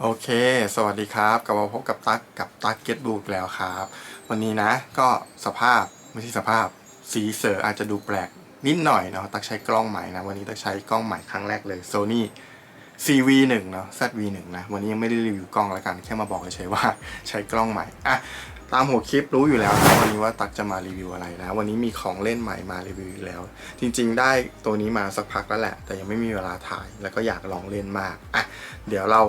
โอเค สวัสดีครับ กลับมาพบกับตั๊กกับตั๊กเก็ตบูกแล้วครับ วันนี้นะ ก็สภาพ ไม่ใช่สภาพ สีเสืออาจจะดูแปลกนิดหน่อยเนาะตักใช้กล้องใหม่นะ วันนี้ตักใช้กล้องใหม่ครั้งแรกเลย Sony CV1 เนาะ ZV1 นะ วันนี้ยังไม่ได้รีวิวกล้องแล้วกัน แค่มาบอกเฉยๆว่าใช้กล้องใหม่อะตามหัวคลิปรู้อยู่แล้วนะวันนี้ว่าตักจะมารีวิวอะไรนะ วันนี้มีของเล่นใหม่มารีวิวแล้ว จริงๆ ได้ตัวนี้มาสักพักแล้วแหละ แต่ยังไม่มีเวลาถ่ายแล้วก็อยากลองเล่นมากอะเดี๋ยวเรา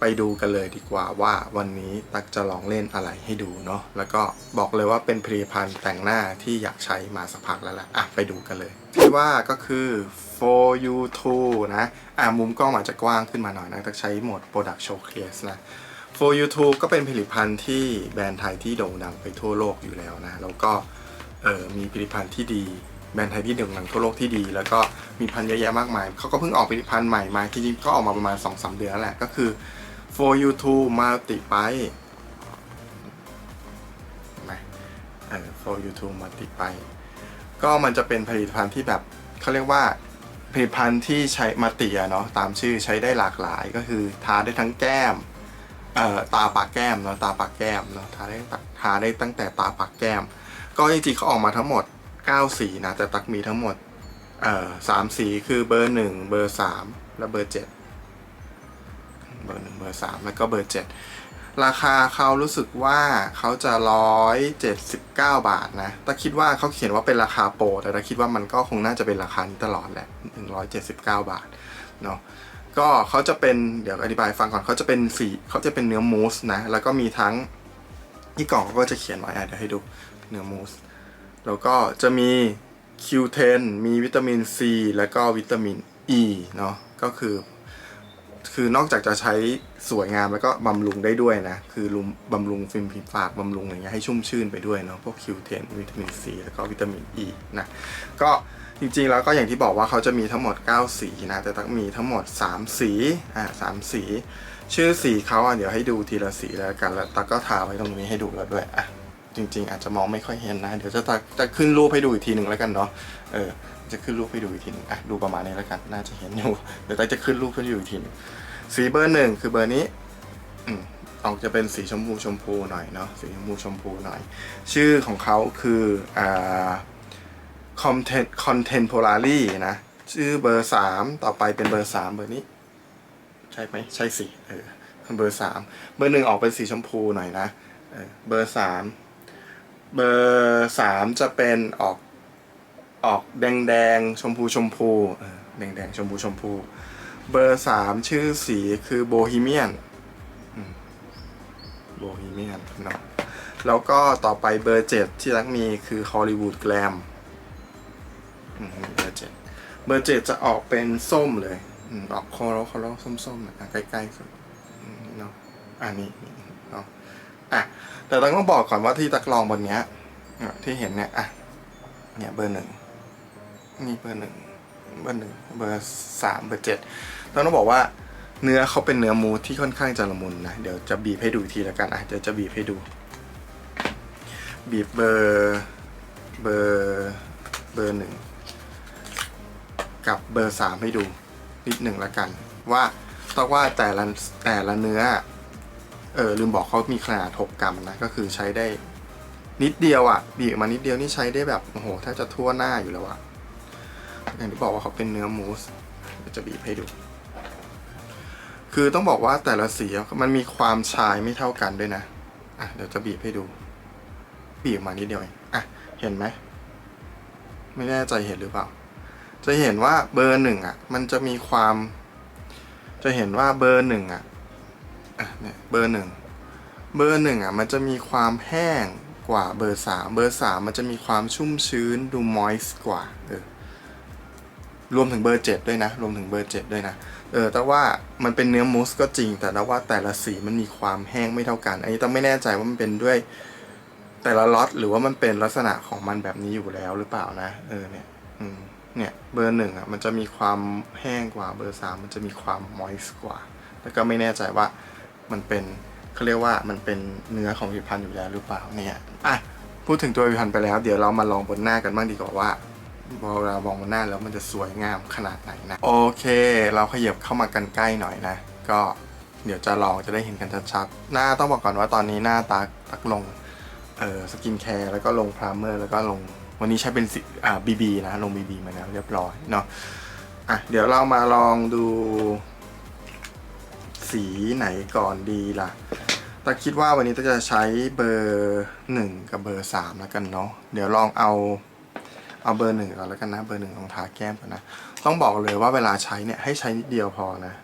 ไปดูกันเลยดีกว่าว่าวันนี้ตักจะลองเล่นอะไรให้ดูเนาะแล้วก็บอกเลยว่าเป็นผลิตภัณฑ์แต่งหน้าที่อยากใช้มาสักพักแล้วแหละอะไปดูกันเลย ที่ว่าก็คือ for you to นะอะมุมกล้องอาจจะกว้างขึ้นมาหน่อยนะตักใช้โหมด product showcase นะ for you to ก็เป็นผลิตภัณฑ์ที่แบรนด์ไทยที่โด่งดังไปทั่วโลกอยู่แล้วนะแล้วก็เออมีผลิตภัณฑ์ที่ดีแบรนด์ไทยที่โด่งดังทั่วโลกที่ดี แล้วก็มีพันเยอะแยะมากมายเขาก็เพิ่งออกผลิตภัณฑ์ใหม่มาจริงๆก็ออกมาประมาณ2-3เดือนแล้วแหละก็คือ for you to multi p i ไหมเออ for you to multi p i ก็มันจะเป็นผลิตภัณฑ์ที่แบบเขาเรียกว่าผลิตภัณฑ์ที่ใช้มาติอะเนาะตามชื่อใช้ได้หลากหลายก็คือทาได้ทั้งแก้มเอ่อตาปากแก้มเนาะตาปากแก้มเนาะทาได้ทาได้ตั้งแต่ตาปากแก้ม ก็จริงๆเขาออกมาทั้งหมด 9 สีนะแต่ตักมีทั้งหมดเอ่อสามสีคือเบอร์ 1 เบอร์ 3 และเบอร์ 7 บอร์1เบอร์3แล้วก็เบอร์7ราคาเขารู้สึกว่าเขาจะ179บาทนะแต่คิดว่าเขาเขียนว่าเป็นราคาโปรแต่เราคิดว่ามันก็คงน่าจะเป็นราคานี้ตลอดแหละ179บาทเนาะก็เขาจะเป็นเดี๋ยวอธิบายฟังก่อนเขาจะเป็นสีเขาจะเป็นเนื้อมูสนะแล้วก็มีทั้งที่กล่องก็จะเขียนไว้อะเดี๋ยวให้ดูเนื้อมูสแล้วก็จะมี Q10 มีวิตามิน C แล้วก็วิตามิน E เนาะก็คือ คือนอกจากจะใช้สวยงามแล้วก็บำรุงได้ด้วยนะ คือลุมบำรุงฟิล์มผิวปากบำรุงอย่างเงี้ยให้ชุ่มชื่นไปด้วยเนาะพวก Q10 วิตามิน C แล้วก็วิตามิน E นะก็จริงๆแล้วก็อย่างที่บอกว่าเขาจะมีทั้งหมด 9 สีนะ แต่ต้องมีทั้งหมด 3 สีอ่าสามสี ชื่อสีเขาอะเดี๋ยวให้ดูทีละสีแล้วกันแล้วตักก็ทาไว้ตรงนี้ให้ดูแล้วด้วยอะจริงๆ อาจจะมองไม่ค่อยเห็นนะ เดี๋ยวจะตักจะขึ้นรูปให้ดูอีกทีหนึ่งแล้วกันเนาะเออ จะขึ้นรูปให้ดูอีกทีนึงอะดูประมาณนี้แล้วกัน น่าจะเห็นอยู่เดี๋ยวตักจะขึ้นรูปให้ดูอีกทีนึงสีเบอร์หนึ่งคือเบอร์นี้อืมออกจะเป็นสีชมพูชมพูหน่อยเนาะสีชมพูชมพูหน่อย ชื่อของเขาคืออ่า content contemporary นะ ชื่อเบอร์สามต่อไปเป็นเบอร์สามเบอร์นี้ ใช่ไหมใช่สิเออเบอร์สามเบอร์หนึ่งออกเป็นสีชมพูหน่อยนะเออเบอร์สามเบอร์สามจะเป็นออก ออกแดงแดงชมพูชมพูแดงแดงชมพูชมพู เบอร์สามชื่อสีคือโบฮีเมียนโบฮีเมียนเนาะแล้วก็ต่อไปเบอร์เจ็ดที่รักมีคือฮอลลีวูดแกลมเบอร์เจ็ดเบอร์เจ็ดจะออกเป็นส้มเลยออกคอร์คอร์ส้มๆนะใกล้ๆสุดเนาะอันนี้เนาะอะแต่ต้องต้องบอกก่อนว่าที่ตักลองบนเนี้ยที่เห็นเนี่ยอะเนี่ยเบอร์หนึ่ง นี่เบอร์หนึ่งเบอร์หนึ่งเบอร์สามเบอร์เจ็ดต้องต้องบอกว่าเนื้อเขาเป็นเนื้อมูที่ค่อนข้างจะละมุนนะ เดี๋ยวจะบีบให้ดูทีล้วกันอะเดี๋ยวจะบีบให้ดู บีบเบอร์เบอร์เบอร์หนึ่งกับเบอร์สามให้ดูนิดหนึ่งละกัน ว่าต้องว่าแต่ละแต่ละเนื้อเออลืมบอกเขามีขนาด 6 กรัมนะ ก็คือใช้ได้นิดเดียวอะ่ะ บีบมานิดเดียวนี่ใช้ได้แบบโอ้โหแทบจะทั่วหน้าอยู่แล้วอะ อย่างที่บอกว่าเขาเป็นเนื้อมูสจะบีบให้ดู คือต้องบอกว่าแต่ละสีมันมีความชายไม่เท่ากันด้วยนะอะเดี๋ยวจะบีบให้ดู บีบออกมานิดเดียวเองอะเห็นไหมไม่แน่ใจเห็นหรือเปล่า จะเห็นว่าเบอร์หนึ่งอะ มันจะมีความ จะเห็นว่าเบอร์หนึ่งอะอะเนี่ยเบอร์หนึ่งเบอร์หนึ่งอะ มันจะมีความแห้งกว่าเบอร์สามเบอร์สามมันจะมีความชุ่มชื้นดูมอยส์กว่าเออ รวมถึงเบอร์เจ็ดด้วยนะ รวมถึงเบอร์เจ็ดด้วยนะ เออ แต่ว่ามันเป็นเนื้อมูสก็จริง แต่ว่าแต่ละสีมันมีความแห้งไม่เท่ากัน อันนี้ต้องไม่แน่ใจว่ามันเป็นด้วยแต่ละล็อตหรือว่ามันเป็นลักษณะของมันแบบนี้อยู่แล้วหรือเปล่านะ เออ เนี่ย อืม เนี่ย เบอร์หนึ่งอะ มันจะมีความแห้งกว่า เบอร์สามมันจะมีความมอยส์กว่า แล้วก็ไม่แน่ใจว่ามันเป็นเขาเรียกว่ามันเป็นเนื้อของผลิตภัณฑ์อยู่แล้วหรือเปล่าเนี่ย อะ พูดถึงตัวผลิตภัณฑ์ไปแล้ว เดี๋ยวเรามาลองบนหน้ากันบ้างดีกว่าว่า พอเรามองบนหน้าแล้วมันจะสวยงามขนาดไหนนะ โอเค เราขยับเข้ามากันใกล้หน่อยนะ ก็เดี๋ยวจะลองจะได้เห็นกันชัดๆ หน้าต้องบอกก่อนว่าตอนนี้หน้าตาตักลงเอ่อสกินแคร์แล้วก็ลงพรามเมอร์แล้วก็ลงวันนี้ใช้เป็นสีอ่าบีบีนะ ลงบีบีมาแล้วเรียบร้อยเนาะอะเดี๋ยวเรามาลองดู สีไหนก่อนดีล่ะตาคิดว่าวันนี้ตาจะใช้เบอร์หนึ่งกับเบอร์สามแล้วกันเนาะเดี๋ยวลองเอา เอาเบอร์หนึ่งก่อนแล้วกันนะเบอร์หนึ่งลองทาแก้มก่อนนะ ต้องบอกเลยว่าเวลาใช้เนี่ยให้ใช้นิดเดียวพอนะ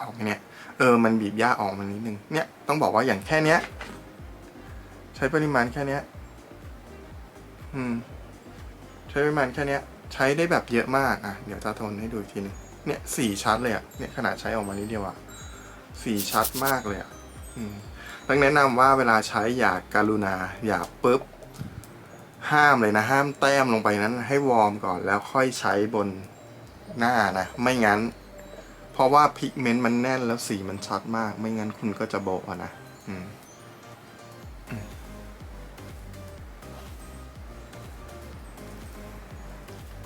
ออกไหมเนี่ยเออมันบีบยากออกมานิดนึงเนี่ยต้องบอกว่าอย่างแค่เนี้ย ใช้ปริมาณแค่เนี้ย อืม ใช้ปริมาณแค่เนี้ย ใช้ได้แบบเยอะมากอะเดี๋ยวจะทนให้ดูอีกทีนึงเนี่ยสี่ชัดเลยอะเนี่ยขนาดใช้ออกมานิดเดียวอะสี่ชัดมากเลยอะอืม ต้องแนะนำว่าเวลาใช้อย่าการุณาอย่าปุ๊บ ห้ามเลยนะ ห้ามแต้มลงไปนั้น ให้วอร์มก่อนแล้วค่อยใช้บนหน้านะ ไม่งั้น เพราะว่าพิกเมนต์มันแน่นแล้วสีมันชัดมาก ไม่งั้นคุณก็จะโบะนะอืม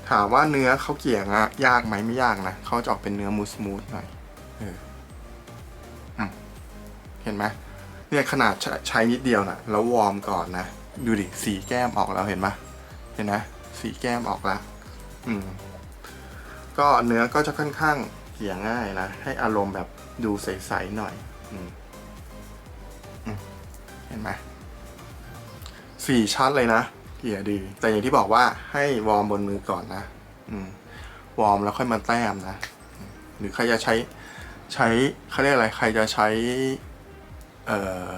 ถามว่าเนื้อเขาเกี่ยงอะยากไหมไม่ยากนะเขาจะออกเป็นเนื้อมูสมูทหน่อยเออเห็นไหม เนี่ยขนาดใช้นิดเดียวนะแล้ววอร์มก่อนนะ ดูดิสีแก้มออกแล้วเห็นไหมเห็นนะสีแก้มออกแล้วอืมก็เนื้อก็จะค่อนข้างเกี่ยง่ายนะ ให้อารมณ์แบบดูใสๆหน่อยอืมเห็นไหมสีชั้นเลยนะเกี่ยดี แต่อย่างที่บอกว่าให้วอร์มบนมือก่อนนะอืมวอร์มแล้วค่อยมาแต้มนะ หรือใครจะใช้ใช้เขาเรียกอะไร ใครจะใช้ เอ่อ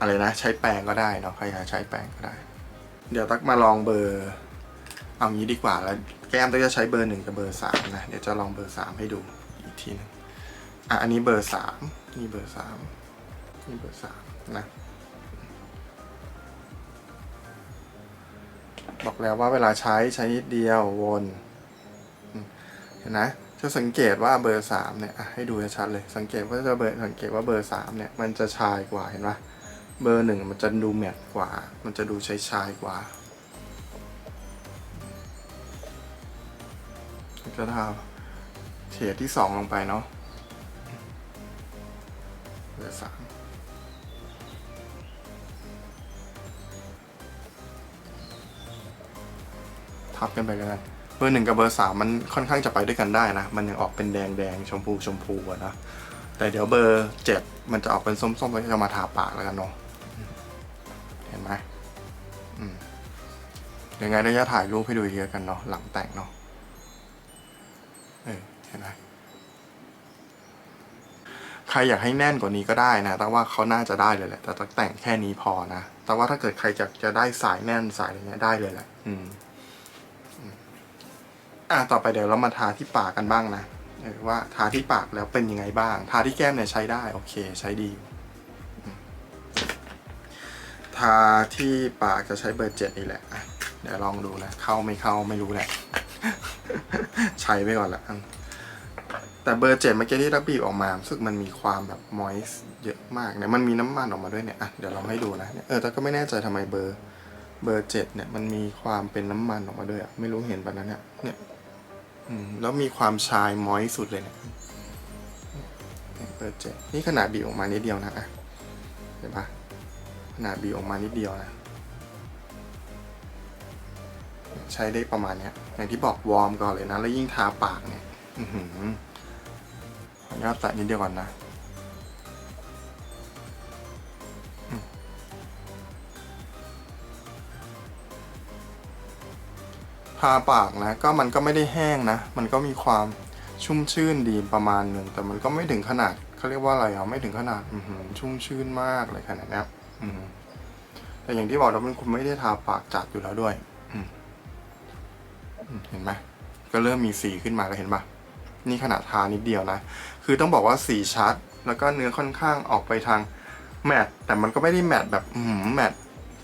อะไรนะ ใช้แปรงก็ได้เนาะใครจะใช้แปรงก็ได้ เดี๋ยวตักมาลองเบอร์ เอางี้ดีกว่าแล้วแก้มตักจะใช้เบอร์หนึ่งกับเบอร์สามนะเดี๋ยวจะลองเบอร์สามให้ดูอีกทีหนึงอะอันนี้เบอร์สามนี่เบอร์สามนี่เบอร์สามนะบอกแล้วว่าเวลาใช้ใช้นิดเดียววนเห็นนะ จะสังเกตว่าเบอร์สามเนี่ยให้ดูชัดเลย สังเกตว่าจะเบอร์สังเกตว่าเบอร์สามเนี่ยมันจะชายกว่าเห็นปะเบอร์หนึ่งมันจะดูแมตต์กว่า มันจะดูชายชายกว่าก็ทาเฉดที่สองลงไปเนาะเบอร์สามทับกันไปเลยนะ บอร์หนึ่งกับเบอร์สามมันค่อนข้างจะไปด้วยกันได้นะ มันยังออกเป็นแดงแดงชมพูชมพูอะนะแต่เดี๋ยวเบอร์เจ็ดมันจะออกเป็นส้มๆแล้วจะมาทาปากแล้วกันเนาะเห็นไหมอืมยังไงเดี๋ยวจะถ่ายรูปให้ดูเยอะกันเนาะหลังแต่งเนาะเออเห็นไหมใครอยากให้แน่นกว่านี้ก็ได้นะ แต่ว่าเขาน่าจะได้เลยแหละ แต่ต้องแต่งแค่นี้พอนะ แต่ว่าถ้าเกิดใครจะจะได้สายแน่นสายอะไรเงี้ยได้เลยแหละ อืม อะต่อไปเดี๋ยวเรามาทาที่ปากกันบ้างนะว่าทาที่ปากแล้วเป็นยังไงบ้าง ทาที่แก้มเนี่ยใช้ได้โอเคใช้ดี ทาที่ปากจะใช้เบอร์เจ็ดนี่แหละเดี๋ยวลองดูนะเข้าไม่เข้าไม่รู้แหละ ใช้ไปก่อนละแต่เบอร์เจ็ดเมื่อกี้ที่รับบีบออกมารู้สึกมันมีความแบบมอยส์เยอะมากเนี่ยมันมีน้ำมันออกมาด้วยเนี่ยอะเดี๋ยวลองให้ดูนะเออแต่ก็ไม่แน่ใจทำไมเบอร์เบอร์เจ็ดเนี่ยมันมีความเป็นน้ำมันออกมาด้วยอะไม่รู้เห็นปะนั้นเนี่ยเนี่ย แล้วมีความชายมอยสุดเลยเนะี่ยเปิดเจ็ดนี่ขนาดบีบออกมานิดเดียวนะอะเห็นปะขนาดบีบออกมานิดเดียวนะ ใช้ได้ประมาณเนี้ยอย่างที่บอกวอร์มก่อนเลยนะ แล้วยิ่งทาปากเนี่ย อือหือขออนุญาตแตะนิดเดียวก่อนนะ ทาปากนะก็มันก็ไม่ได้แห้งนะ มันก็มีความชุ่มชื่นดีประมาณหนึ่งแต่มันก็ไม่ถึงขนาดเขาเรียกว่าอะไรอะไม่ถึงขนาดอืชุ่มชื่นมากเลยขนาดนี้แต่อย่างที่บอกเราเป็นคุณไม่ได้ทาปากจัดอยู่แล้วด้วยเห็นไหมก็เริ่มมีสีขึ้นมาแล้วเห็นปะนี่ขนาดทานิดเดียวนะ คือต้องบอกว่าสีชัด แล้วก็เนื้อค่อนข้างออกไปทางแมตต์แต่มันก็ไม่ได้แมตต์แบบแมตต์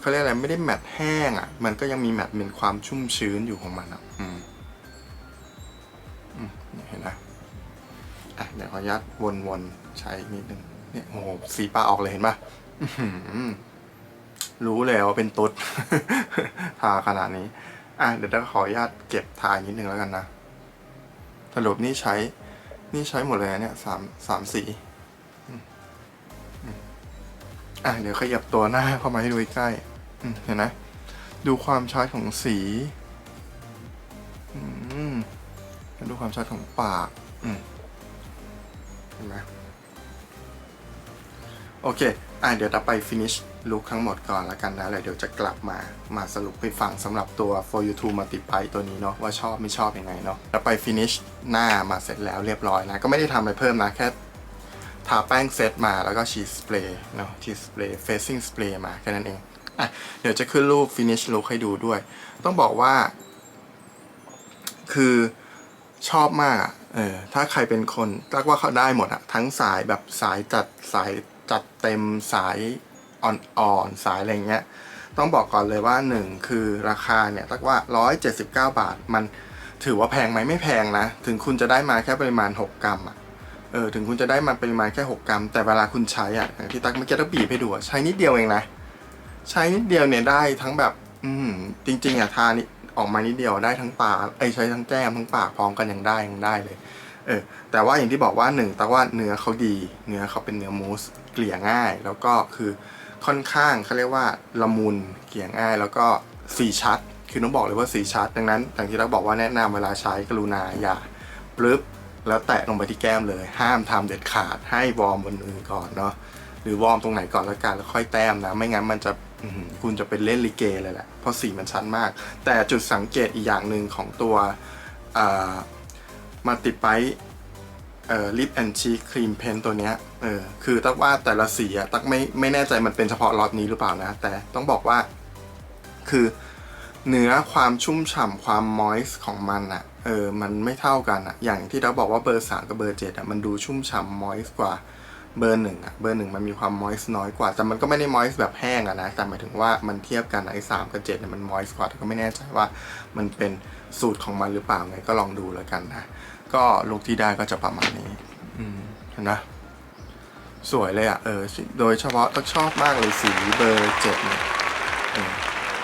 เขาเรียกอะไรไม่ได้แมตต์แห้งอะ่ะ มันก็ยังมีแมตต์เป็นความชุ่มชื้นอยู่ของมันอะอืมอืมเห็นไหมอะเดี๋ยวขออนุญาตวนๆใช้นิดนึงเนี่ยโอ้โหสีปลาออกเลยเห็นปะรู้เลยว่าเป็นตุ๊ดทาขนาดนี้ อะเดี๋ยวเราขออนุญาตเก็บทานิดนึงแล้วกันนะสรุปนี่ใช้ นี่ใช้หมดเลยเนี่ยสามสามสีอะเดี๋ยวขยับตัวหน้าเข้ามาให้ดูใกล้ เห็นไหมดูความชัดของสีอืมดูความชัดของปากอืมเห็นไหมโอเค อะเดี๋ยวเราไป finish look ทั้งหมดก่อนละกันนะแล้วเดี๋ยวจะกลับมา มาสรุปให้ฟังสำหรับตัว for you to multiply ตัวนี้เนาะว่าชอบไม่ชอบยังไงเนาะแล้วไป finish หน้ามาเสร็จแล้วเรียบร้อยนะ ก็ไม่ได้ทำอะไรเพิ่มนะ แค่ทาแป้งเซตมาแล้วก็ชีสสเปรย์เนาะชีสสเปรย์ facing spray มาแค่นั้นเอง อะเดี๋ยวจะขึ้นรูป finish look ให้ดูด้วย ต้องบอกว่า คือชอบมากเออถ้าใครเป็นคนตักว่าเขาได้หมดอะทั้งสายแบบสายจัดสายจัดเต็มสายอ่อนๆสายอะไรเงี้ย ต้องบอกก่อนเลยว่าหนึ่งคือราคาเนี่ยตักว่า 179 บาท มันถือว่าแพงไหมไม่แพงนะ ถึงคุณจะได้มาแค่ปริมาณ 6 กรัมอะเออถึงคุณจะได้มาปริมาณแค่ 6 กรัม แต่เวลาคุณใช้อะอย่างที่ตักเมื่อกี้ตักบีบให้ดูใช้นิดเดียวเองนะ ใช้นิดเดียวเนี่ยได้ทั้งแบบ อืมจริง ๆอะทานี่ออกมานิดเดียวได้ทั้งปากไอยใช้ทั้งแก้มทั้งปากพร้อมกันยังได้ยังได้เลย เออ แต่ว่าอย่างที่บอกว่าหนึ่งแต่ว่าเนื้อเขาดี เนื้อเขาเป็นเนื้อมูสเกลี่ยง่าย แล้วก็คือค่อนข้างเขาเรียกว่าละมุนเกลี่ยง่าย แล้วก็สีชัด คือต้องบอกเลยว่าสีชัด ดังนั้นอย่างที่เราบอกว่าแนะนำเวลาใช้กรุณาอย่าปลึบแล้วแตะลงไปที่แก้มเลย ห้ามทำเด็ดขาดให้วอร์มบนมือก่อนเนาะหรือวอร์มตรงไหนก่อนแล้วกันแล้วค่อยแต้มนะ ไม่งั้นมันจะ อื้อหือคุณจะเป็นเล่นลิเกเลยแหละ เพราะสีมันชัดมาก แต่จุดสังเกตอีกอย่างหนึ่งของตัวมาติไปลิปแอนชีครีมเพนตัวเนี้ยเออคือตักว่าแต่ละสีอะตักไม่ไม่แน่ใจมันเป็นเฉพาะล็อตนี้หรือเปล่านะ แต่ต้องบอกว่าคือเนื้อความชุ่มฉ่ำความมอยส์ของมันอะเออมันไม่เท่ากันอะอย่างที่เราบอกว่าเบอร์สามกับเบอร์เจ็ดอะมันดูชุ่มฉ่ำมอยส์กว่า เบอร์หนึ่งอะเบอร์หนึ่งมันมีความมอยส์น้อยกว่า แต่มันก็ไม่ได้มอยส์แบบแห้งอะนะ แต่หมายถึงว่ามันเทียบกันไอ้สามกับเจ็ดเนี่ยมันมอยส์กว่าแต่ก็ไม่แน่ใจว่ามันเป็นสูตรของมันหรือเปล่าไงก็ลองดูแล้วกันนะ ก็ลุคที่ได้ก็จะประมาณนี้ อืมเห็นนะสวยเลยอะเออ โดยเฉพาะตักชอบมากเลยสีเบอร์เจ็ดเนี่ย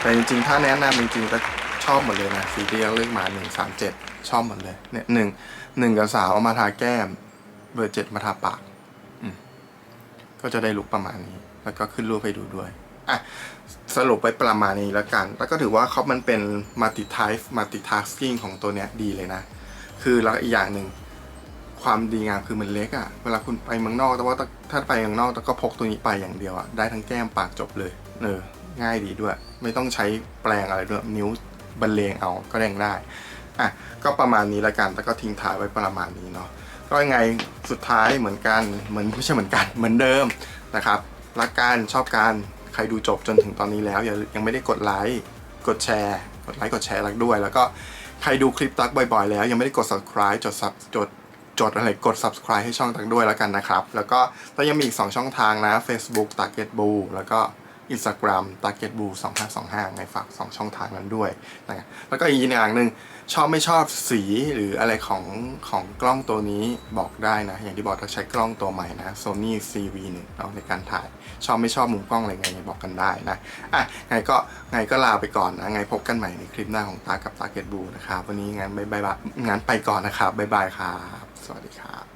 แต่จริงๆ ถ้าแนะนำจริงๆตักชอบหมดเลยนะสีที่เราเลือกมาหนึ่งสามเจ็ดชอบหมดเลย เนี่ยหนึ่งหนึ่งกับสาวเอามาทาแก้ม เบอร์เจ็ดมาทาปาก ก็จะได้ลุกประมาณนี้ แล้วก็ขึ้นรูปให้ดูด้วยอะสรุปไปประมาณนี้แล้วกัน แล้วก็ถือว่าเขามันเป็น multi type multi tasking ของตัวเนี้ยดีเลยนะ คือแล้วอีกอย่างหนึ่งความดีงามคือมันเล็กอะ่ะ เวลาคุณไปเมืองนอก แต่ว่าถ้าไปเมืองนอกก็พกตัวนี้ไปอย่างเดียวอะ่ะ ได้ทั้งแก้มปากจบเลย เออ ง่ายดีด้วย ไม่ต้องใช้แปลงอะไรด้วย นิ้วบรรเลงเอา ก็แดงได้ อะ ก็ประมาณนี้แล้วกันแล้วก็ทิ้งท้ายไว้ประมาณนี้เนาะ ก็ยังไงสุดท้ายเหมือนกันเหมือนไม่ใช่เหมือนกันเหมือนเดิมนะครับรักกันชอบกันใครดูจบจนถึงตอนนี้แล้วยังไม่ได้กดไลค์กดแชร์กดไลค์กดแชร์รักด้วย แล้วก็ใครดูคลิปตักบ่อยๆ แล้วยังไม่ได้กด subscribe จด sub จดจดอะไรกด subscribe ให้ช่องตักด้วยแล้วกันนะครับ แล้วก็ตักยังมีอีก 2 ช่องทางนะ Facebook t a r g e t b o o แล้วก็ Instagram t a r g e t b o o 2525ไงฝาก 2 ช่องทางนั้นด้วยนะแล้วก็อีกอย่างหนึ่ง ชอบไม่ชอบสีหรืออะไรของของกล้องตัวนี้บอกได้นะ อย่างที่บอกถ้าใช้กล้องตัวใหม่นะ Sony CV1 เนาะในการถ่าย ชอบไม่ชอบมุมกล้องอะไรไงบอกกันได้นะอะไงก็ไงก็ลาไปก่อนนะ ไงพบกันใหม่ในคลิปหน้าของตากับตาเกตบูนะครับวันนี้งั้นบายบายงั้นไปก่อนนะครับบ๊ายบายครับสวัสดีครับ